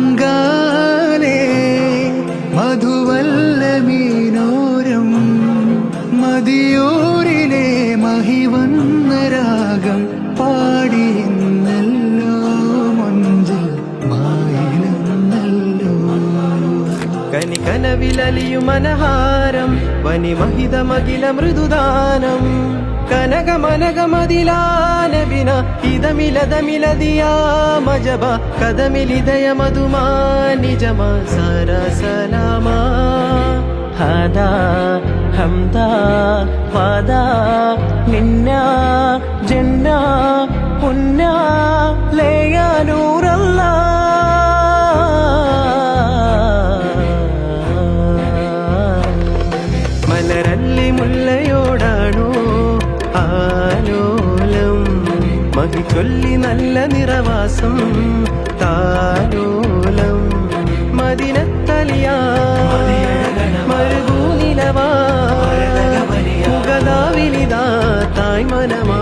ചുങ്കാലേ മധുവല്ലമീനോരം മതിയൂരിലെ മഹിവന്ന രാഗം പാടിയെന്നല്ലോ മൊഞ്ചിൽ മായിലെന്നല്ലോ കനി കനവിലലിയു മനഹാരം വനി മഹിതമകില മൃദുദാനം കനക മനകമതിലാനബിന ഇതമിലതമിലതിയാ മജബ കഥമിലിതയ മധുമാനിജമ നിജമ ഹദ ഹംദ പദ നിന്ന ജന്ന പുന്ന ലേയാനൂറല്ലാ. മലരല്ലി മഹിക്കൊല്ലി നല്ല നിറവാസം താരോലം മദിനത്തലിയാ മരുഭൂനിലവാ മുഗതാവിനിതാ തായ് മനമാ.